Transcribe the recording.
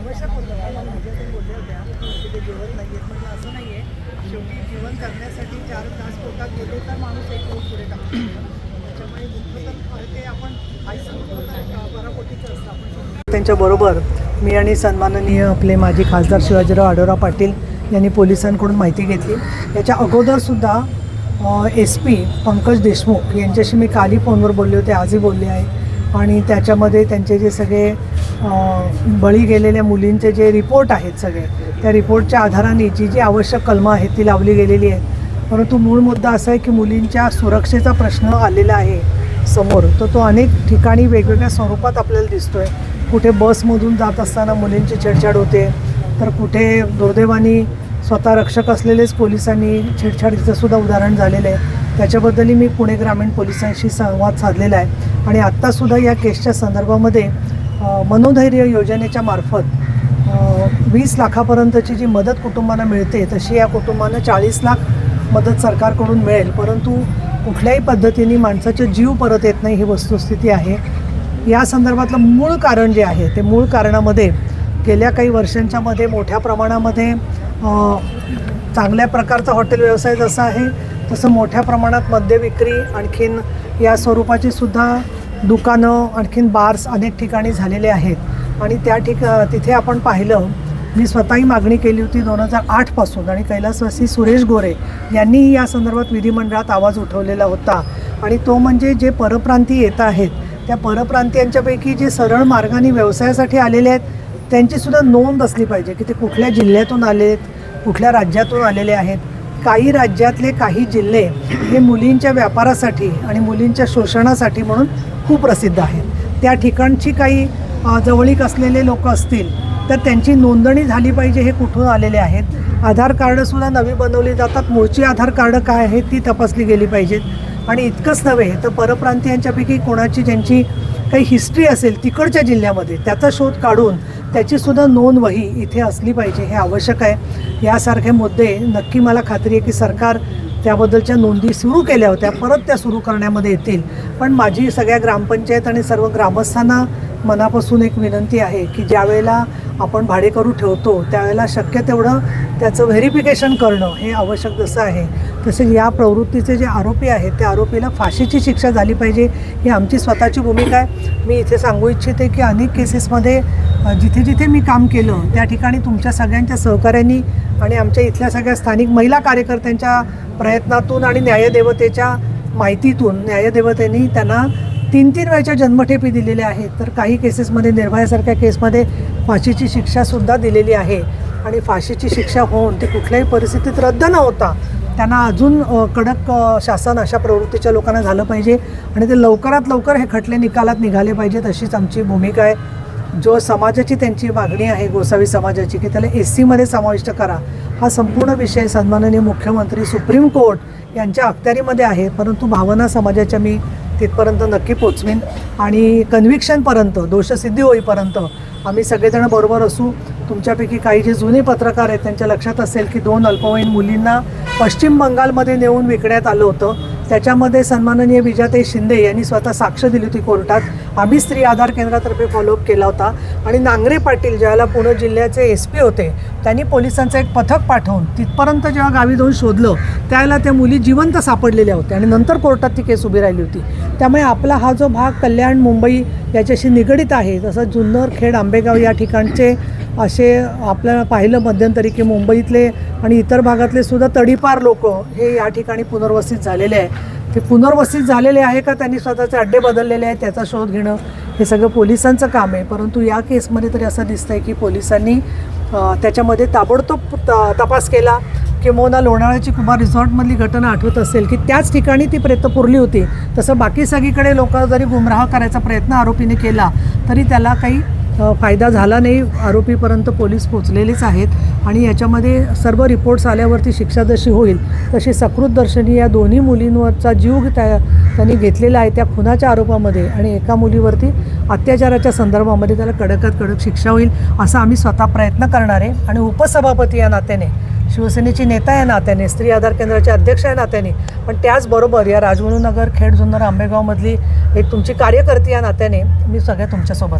आवश्यक होतं मला माझ्यातून बोलल्या होत्या. की ते जेवण नाही आहेत म्हटलं असं नाही आहे शेवटी जीवन करण्यासाठी चार तास पोटात गेले तर माणूस एक रोज पुढे टाकतो. त्याच्यामुळे दुःख तर फाळके आपण आईचं बरापोटीचं असतं. आपण त्यांच्याबरोबर मी आणि सन्माननीय आपले माजी खासदार शिवाजीराव आढोरा पाटील यांनी पोलिसांकडून माहिती घेतली. याच्या अगोदरसुद्धा एस पी पंकज देशमुख यांच्याशी मी कालही फोनवर बोलले होते. आजही बोलले आहे. आणि त्याच्यामध्ये त्यांचे जे सगळे बळी गेलेल्या मुलींचे जे रिपोर्ट आहेत सगळे त्या रिपोर्टच्या आधाराने जी जी आवश्यक कलमं आहेत ती लावली गेलेली आहेत. परंतु मूळ मुद्दा असा आहे की मुलींच्या सुरक्षेचा प्रश्न आलेला आहे समोर तर तो अनेक ठिकाणी वेगवेगळ्या स्वरूपात आपल्याला दिसतो आहे कुठे बसमधून जात असताना मुलींची छेडछाड होते तर कुठे दुर्दैवानी स्वतः रक्षक असलेलेच पोलिसांनी छेडछाडीचं सुद्धा उदाहरण झालेलं आहे. त्याच्याबद्दलही मी पुणे ग्रामीण पोलिसांशी संवाद साधलेला आहे. आणि आत्तासुद्धा या केसच्या संदर्भामध्ये मनोधैर्य योजनेच्या मार्फत वीस लाखापर्यंतची जी मदत कुटुंबांना मिळते तशी या कुटुंबांना चाळीस लाख मदत सरकारकडून मिळेल. परंतु कुठल्याही पद्धतीने माणसाचे जीव परत येत नाही ही वस्तुस्थिती आहे. या संदर्भातलं मूळ कारण जे आहे ते मूळ कारणामध्ये गेल्या काही वर्षांच्यामध्ये मोठ्या प्रमाणामध्ये चांगल्या प्रकारचा हॉटेल व्यवसाय जसा आहे तसं मोठ्या प्रमाणात मद्य विक्री आणखीन या स्वरूपाची सुद्धा दुकानं आणखीन बार्स अनेक ठिकाणी झालेले आहेत. आणि त्या ठिका तिथे आपण पाहिलं मी स्वतःही मागणी केली होती दोन हजार आठपासून आणि कैलासवासी सुरेश गोरे यांनीही या संदर्भात विधिमंडळात आवाज उठवलेला होता. आणि तो म्हणजे जे परप्रांती येत आहेत त्या परप्रांतीयांच्यापैकी जे सरळ मार्गाने व्यवसायासाठी आलेले आहेत त्यांचीसुद्धा नोंद असली पाहिजे की ते कुठल्या जिल्ह्यातून आले आहेत कुठल्या राज्यातून आलेले आहेत काही राज्यातले काही जिल्हे हे मुलींच्या व्यापारासाठी आणि मुलींच्या शोषणासाठी म्हणून खूप प्रसिद्ध आहेत. त्या ठिकाणची काही जवळीक असलेले लोक असतील तर त्यांची नोंदणी झाली पाहिजे हे कुठून आलेले आहेत. आधार कार्डसुद्धा नवी बनवली जातात. मूळची आधार कार्ड काय आहेत ती तपासली गेली पाहिजेत आणि इतकंच नव्हे तर परप्रांतीयांच्यापैकी कोणाची ज्यांची काही हिस्ट्री असेल तिकडच्या जिल्ह्यामध्ये त्याचा शोध काढून त्याचीसुद्धा नोंद वही इथे असली पाहिजे हे आवश्यक आहे. यासारखे मुद्दे नक्की मला खात्री आहे की सरकार त्याबद्दलच्या नोंदी सुरू केल्या होत्या परत त्या सुरू करण्यामध्ये येतील. पण माझी सगळ्या ग्रामपंचायत आणि सर्व ग्रामस्थांना मनापासून एक विनंती आहे की ज्यावेळेला आपण भाडेकरू ठेवतो त्यावेळेला शक्य तेवढं त्याचं व्हेरिफिकेशन करणं हे आवश्यक जसं आहे. तसेच या प्रवृत्तीचे जे आरोपी आहेत त्या आरोपीला फाशीची शिक्षा झाली पाहिजे ही आमची स्वतःची भूमिका आहे. मी इथे सांगू इच्छिते की अनेक केसेसमध्ये जिथे जिथे मी काम केलं त्या ठिकाणी तुमच्या सगळ्यांच्या सहकाऱ्यांनी आणि आमच्या इथल्या सगळ्या स्थानिक महिला कार्यकर्त्यांच्या प्रयत्नातून आणि न्यायदेवतेच्या माहितीतून न्यायदेवतेनी त्यांना तीन तीन वेळच्या जन्मठेपी दिलेल्या आहेत. तर काही केसेसमध्ये निर्भयासारख्या केसमध्ये फाशीची शिक्षासुद्धा दिलेली आहे. आणि फाशीची शिक्षा होऊन ती कुठल्याही परिस्थितीत रद्द न होता त्यांना अजून कडक शासन अशा प्रवृत्तीच्या लोकांना झालं पाहिजे आणि ते लवकरात लवकर हे खटले निकालात निघाले पाहिजेत अशीच आमची भूमिका आहे. जो समाजाची त्यांची मागणी आहे गोसावी समाजाची की त्याला एस सीमध्ये समाविष्ट करा हा संपूर्ण विषय सन्माननीय मुख्यमंत्री सुप्रीम कोर्ट यांच्या अखत्यारीमध्ये आहे. परंतु भावना समाजाच्या मी तिथपर्यंत नक्की पोचवीन आणि कन्व्हिक्शनपर्यंत दोषसिद्धी होईपर्यंत आम्ही सगळेजण बरोबर असू. तुमच्यापैकी काही जे जुने पत्रकार आहेत त्यांच्या लक्षात असेल की दोन अल्पवयीन मुलींना पश्चिम बंगालमध्ये नेऊन विकण्यात आलं होतं. त्याच्यामध्ये सन्माननीय विजाते शिंदे यांनी स्वतः साक्ष दिली होती कोर्टात. आम्ही स्त्री आधार केंद्रातर्फे फॉलोअप केला होता. आणि नांगरे पाटील ज्यावेळेला पुणे जिल्ह्याचे एस पी होते त्यांनी पोलिसांचं एक पथक पाठवून तिथपर्यंत जेव्हा गावी जाऊन शोधलं त्यावेळेला त्या मुली जिवंत सापडलेल्या होत्या आणि नंतर कोर्टात ती केस उभी राहिली होती. त्यामुळे आपला हा जो भाग कल्याण मुंबई याच्याशी निगडित आहे जसं जुन्नर खेड आंबेगाव या ठिकाणचे असे आपल्याला पाहिलं मध्यंतरी की मुंबईतले आणि इतर भागातले सुद्धा तडीपार लोक हे या ठिकाणी पुनर्वसित झालेले आहे ते पुनर्वसित झालेले आहे का त्यांनी स्वतःचे अड्डे बदललेले आहेत त्याचा शोध घेणं हे सगळं पोलिसांचं काम आहे. परंतु या केसमध्ये तरी असं दिसतं आहे की पोलिसांनी त्याच्यामध्ये ताबडतोब त- तपास केला किंवा लोणावळ्याची कुमार रिसॉर्टमधली घटना आठवत असेल की त्याच ठिकाणी ती प्रेत पुरली होती. तसं बाकी सगळीकडे लोक जरी गुमराह करायचा प्रयत्न आरोपीने केला तरी त्याला काही फायदा झाला नाही. आरोपीपर्यंत पोलीस पोचलेलेच आहेत आणि याच्यामध्ये सर्व रिपोर्ट्स आल्यावरती शिक्षा जशी होईल तशी सकृत दर्शनी या दोन्ही मुलींवरचा जीव त्या त्यांनी घेतलेला आहे त्या खुनाच्या आरोपामध्ये आणि एका मुलीवरती अत्याचाराच्या संदर्भामध्ये त्याला कडकात कडक शिक्षा होईल असा आम्ही स्वतः प्रयत्न करणार आहे. आणि उपसभापती या नात्याने शिवसेनेची नेता या नात्याने स्त्री आधार केंद्राचे अध्यक्ष या नात्याने पण त्याचबरोबर या राजगुरूनगर खेड जुन्नर आंबेगावमधली एक तुमची कार्यकर्ती या नात्याने मी सगळ्या तुमच्यासोबत